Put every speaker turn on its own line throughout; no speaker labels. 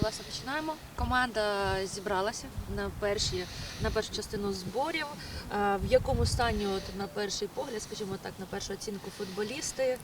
власне починаємо. Команда зібралася на перші на першу частину зборів. Е, В якому стані, от на перший погляд, скажімо так, на першу оцінку футболісти?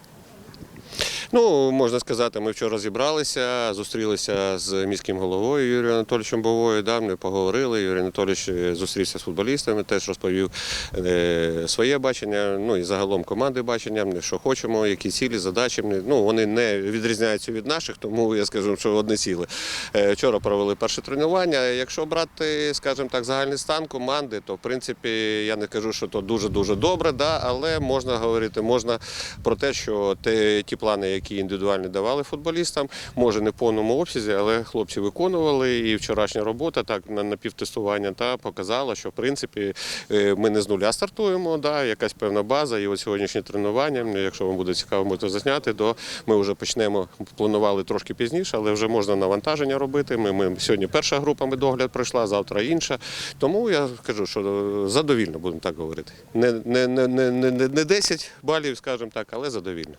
Ну, можна сказати, ми вчора зібралися, зустрілися з міським головою Юрієм Анатолійовичем Бовою, да, ми поговорили. Юрій Анатолійович е, зустрівся з футболістами, теж розповів е, своє бачення, ну і загалом команди бачення, що хочемо, які цілі, задачі. Ну, вони не відрізняються від наших, тому я скажу, що одне ціле. Е, Вчора провели перше тренування. Якщо брати, скажімо так, загальний стан команди, то в принципі я не кажу, що то дуже-дуже добре, да, але можна говорити, можна про те, що ті плани, які індивідуально давали футболістам, може не в повному обсязі, але хлопці виконували. І вчорашня робота так на напівтестування та показала, що в принципі е, ми не з нуля стартуємо. Да, якась певна база. І от сьогоднішнє тренування, якщо вам буде цікаво, можете засняти, то ми вже почнемо. Планували трошки пізніше, але вже можна навантаження робити. Ми, ми сьогодні перша група медогляд пройшла, завтра інша. Тому я кажу, що задовільно будемо так говорити. Не, не, не, не, не 10 балів, скажімо так, але задовільно.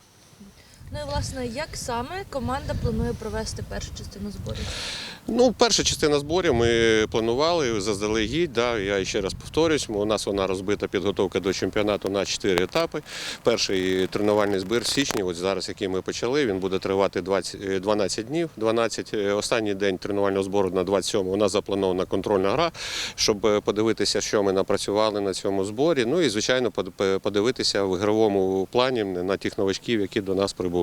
Ну і власне, як саме команда планує провести першу частину зборів?
Ну, перша частина зборів ми планували заздалегідь. Да, я ще раз повторюсь, у нас вона розбита підготовка до чемпіонату на 4 етапи. Перший тренувальний збір в січні, от зараз, який ми почали, він буде тривати 20, е, 12 днів. 12, е, останній день тренувального збору на 27 у нас запланована контрольна гра, щоб е, подивитися, що ми напрацювали на цьому зборі. Ну і, звичайно, подивитися в ігровому плані на тих новачків, які до нас прибули.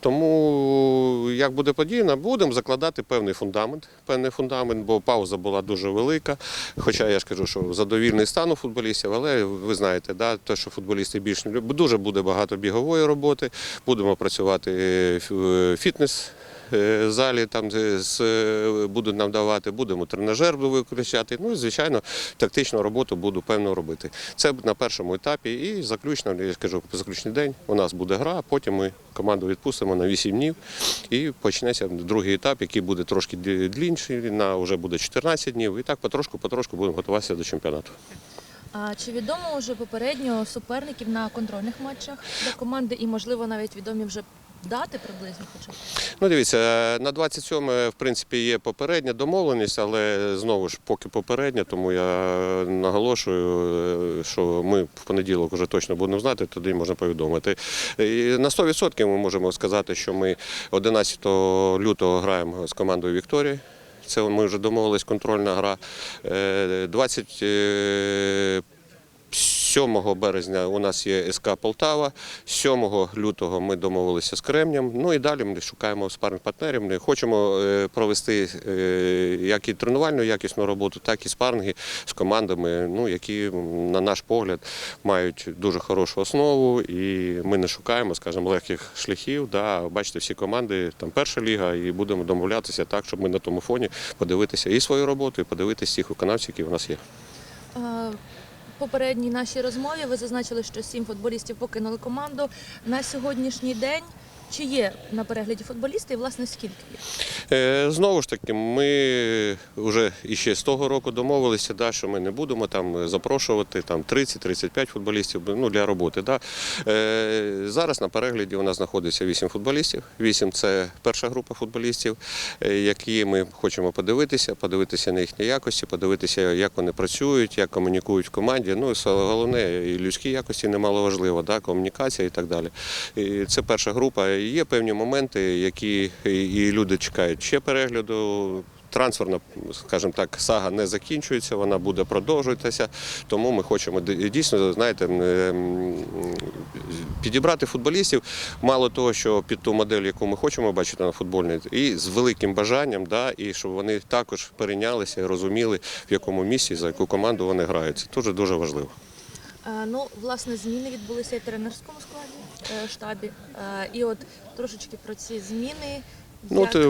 Тому як буде подіяно, будемо закладати певний фундамент, певний фундамент, бо пауза була дуже велика. Хоча я ж кажу, що задовільний стан у футболістів, але ви знаєте, да, те, що футболісти більш не люблять, дуже буде багато бігової роботи. Будемо працювати е, фітнес. Е, Залі там з- з- будуть нам давати, будемо тренажер виключати. Ну і звичайно, тактичну роботу буду певно робити. Це на першому етапі. І заключно, я скажу, заключний день у нас буде гра, а потім ми команду відпустимо на 8 днів і почнеться другий етап, який буде трошки длінший, на вже буде 14 днів. І так потрошку, потрошку будемо готуватися до чемпіонату.
А чи відомо вже попередньо суперників на контрольних матчах для команди і, можливо, навіть відомі вже дати приблизно хоча б?
Ну, дивіться, на 27 в принципі, є попередня домовленість, але знову ж поки попередня, тому я наголошую, е, що ми в понеділок вже точно будемо знати, тоді можна повідомити. І на 100% ми можемо сказати, що ми 11 лютого граємо з командою Вікторії. Це ми вже домовились контрольна гра. Е, 20 7 березня у нас є СК Полтава, 7 лютого ми домовилися з Кремнем. Ну і далі ми шукаємо спарних партнерів. Ми хочемо е, провести е, як і тренувальну якісну роботу, так і спарнги з командами, ну які, на наш погляд, мають дуже хорошу основу. І ми не шукаємо, скажімо, легких шляхів. Да, Бачите, всі команди, там перша ліга, і будемо домовлятися так, щоб ми на тому фоні подивитися і свою роботу, і подивитися тих виконавців, які в нас є.
Е, Попередній нашій розмові ви зазначили, що сім футболістів покинули команду. На сьогоднішній день чи є на перегляді футболісти і власне скільки?
Е, Знову ж таки, ми вже іще з того року домовилися, да, що ми не будемо там запрошувати там 30-35 футболістів ну, для роботи. Да. Е, Зараз на перегляді у нас знаходиться 8 футболістів. 8 – це перша група футболістів, е, які ми хочемо подивитися, подивитися на їхні якості, подивитися, як вони працюють, як комунікують в команді. Ну головне, і людські якості немало важливо, да, комунікація і так далі. І це перша група. Є певні моменти, які і люди чекають ще перегляду. Трансферна, скажімо так, сага не закінчується, вона буде продовжуватися. Тому ми хочемо дійсно, знаєте, підібрати футболістів. Мало того, що під ту модель, яку ми хочемо бачити на футбольній, і з великим бажанням, да, і щоб вони також перейнялися і розуміли, в якому місці, за яку команду вони грають. Це дуже дуже важливо.
Е, Ну, власне, зміни відбулися і тренерському складі штабі. Е, І от трошечки про ці зміни.
Ну, от, е,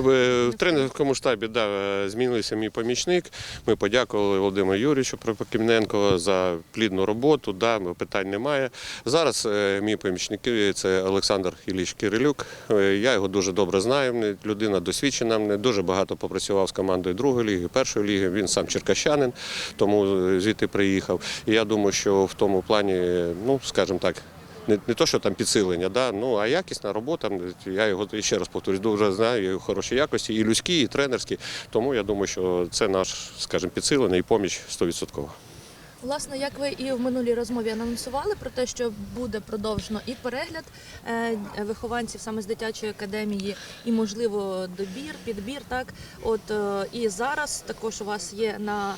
в тренерському штабі да, е, змінився мій помічник. Ми подякували Володимиру Юрійовичу Прокопівненко за плідну роботу. Да, питань немає. Зараз е, мій помічник е, це Олександр Ілліч Кирилюк. Е, Я його дуже добре знаю. Людина досвідчена. Мене дуже багато попрацював з командою другої ліги, першої ліги. Він сам черкащанин, тому е, звідти приїхав. І я думаю, що в тому плані, е, ну скажімо так. Не, не то, що там підсилення, да, ну а якісна робота. Я його ще раз повторюсь, дуже знаю, його хороші якості, і людські, і тренерські. Тому я думаю, що це наш, скажімо, підсилення і поміч 100%.
Власне, як ви і в минулій розмові анонсували про те, що буде продовжено і перегляд е, вихованців саме з дитячої академії, і можливо добір, підбір. Так, от е, і зараз також у вас є на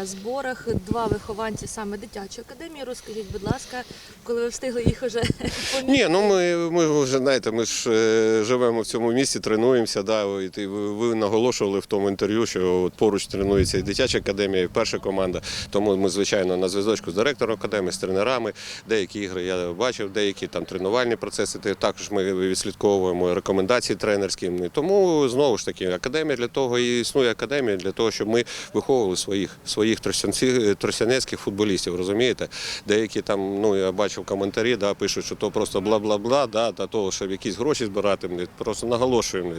е, зборах два вихованці саме дитячої академії. Розкажіть, будь ласка, коли ви встигли їх уже?
Ні, ну ми, ми вже знаєте, ми ж е, живемо в цьому місті, тренуємося. Да, і ви наголошували в тому інтерв'ю, що от поруч тренується і дитяча академія, і перша команда. Тому ми, звичайно, на зв'язочку з директором академії, з тренерами. Деякі ігри я бачив, деякі там тренувальні процеси. Також ми відслідковуємо рекомендації тренерські. Тому знову ж таки, академія для того і існує академія для того, щоб ми виховували своїх своїх тростянецьких футболістів. Розумієте? Деякі там, ну я бачив коментарі, да, пишуть, що то просто бла-бла-бла, да, для того, щоб якісь гроші збирати. Просто наголошуємо.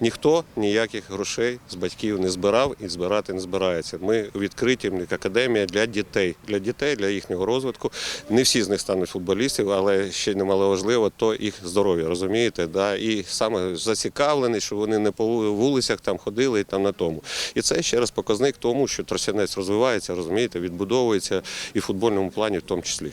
Ніхто ніяких грошей з батьків не збирав і збирати не збирається. Ми відкриті академія для дітей, для дітей, для їхнього розвитку. Не всі з них стануть футболістів, але ще немаловажливо, то їх здоров'я, розумієте? Да? І саме зацікавлений, що вони не по вулицях там ходили і там на тому. І це ще раз показник тому, що тросянець розвивається, розумієте, відбудовується і в футбольному плані в тому числі.